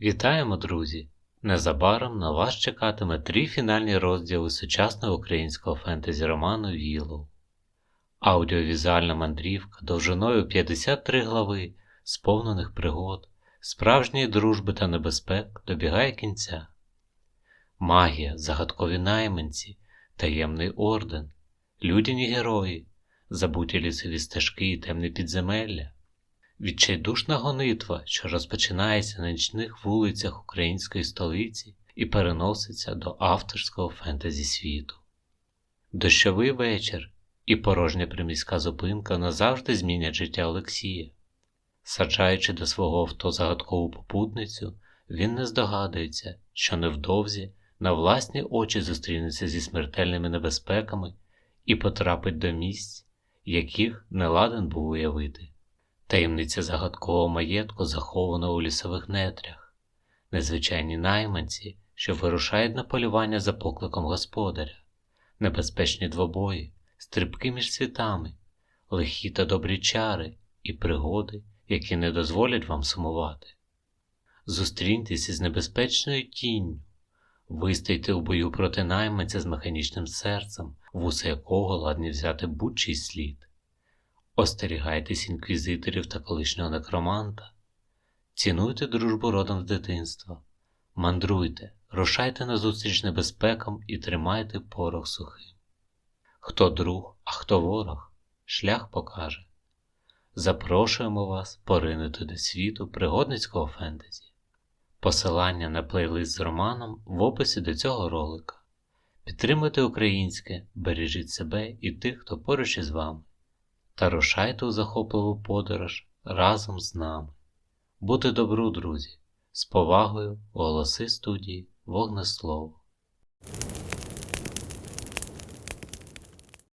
Вітаємо, друзі! Незабаром на вас чекатиме три фінальні розділи сучасного українського фентезі роману Вілоу. Аудіовізуальна мандрівка довжиною 53 глави, сповнених пригод, справжньої дружби та небезпек добігає кінця. Магія, загадкові найманці, таємний орден, людяні герої, забуті лісові стежки і темні підземелля. Відчайдушна гонитва, що розпочинається на нічних вулицях української столиці і переноситься до авторського фентезі світу. Дощовий вечір і порожня приміська зупинка назавжди змінять життя Олексія. Саджаючи до свого авто загадкову попутницю, він не здогадується, що невдовзі на власні очі зустрінеться зі смертельними небезпеками і потрапить до місць, яких не ладен був уявити. Таємниця загадкового маєтку захована у лісових нетрях, незвичайні найманці, що вирушають на полювання за покликом господаря, небезпечні двобої, стрибки між світами, лихі та добрі чари і пригоди, які не дозволять вам сумувати. Зустріньтеся з небезпечною тінню, вистойте у бою проти найманця з механічним серцем, вуса якого ладні взяти будь-чий слід. Остерігайтесь інквізиторів та колишнього некроманта, цінуйте дружбу родом з дитинства, мандруйте, рушайте назустріч небезпекам і тримайте порох сухим. Хто друг, а хто ворог, шлях покаже. Запрошуємо вас поринути до світу пригодницького фентезі. Посилання на плейлист з романом в описі до цього ролика. Підтримуйте українське, бережіть себе і тих, хто поруч із вами та рушайте у захопливу подорож разом з нами. Бути добру, друзі, з повагою голоси студії Вогнеслово.